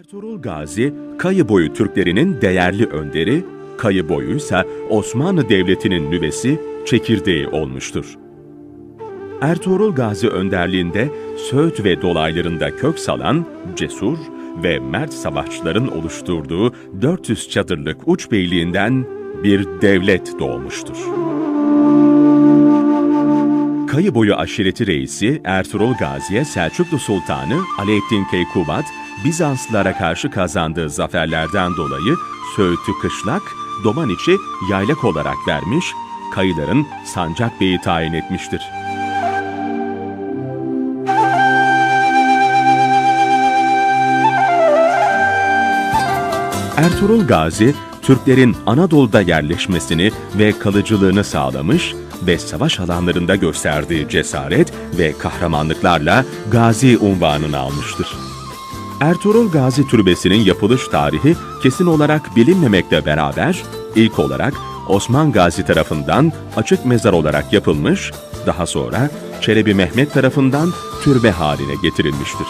Ertuğrul Gazi, Kayıboyu Türklerinin değerli önderi, Kayıboyu ise Osmanlı Devleti'nin nüvesi, çekirdeği olmuştur. Ertuğrul Gazi önderliğinde Söğüt ve dolaylarında kök salan, cesur ve mert savaşçıların oluşturduğu 400 çadırlık uç beyliğinden bir devlet doğmuştur. Kayıboyu aşireti reisi Ertuğrul Gazi'ye Selçuklu Sultanı Alaaddin Keykubat, Bizanslılara karşı kazandığı zaferlerden dolayı Söğüt'ü kışlak, Domaniç'i yaylak olarak vermiş, kayıların sancak beyi tayin etmiştir. Ertuğrul Gazi, Türklerin Anadolu'da yerleşmesini ve kalıcılığını sağlamış ve savaş alanlarında gösterdiği cesaret ve kahramanlıklarla Gazi unvanını almıştır. Ertuğrul Gazi Türbesi'nin yapılış tarihi kesin olarak bilinmemekle beraber ilk olarak Osman Gazi tarafından açık mezar olarak yapılmış, daha sonra Çelebi Mehmet tarafından türbe haline getirilmiştir.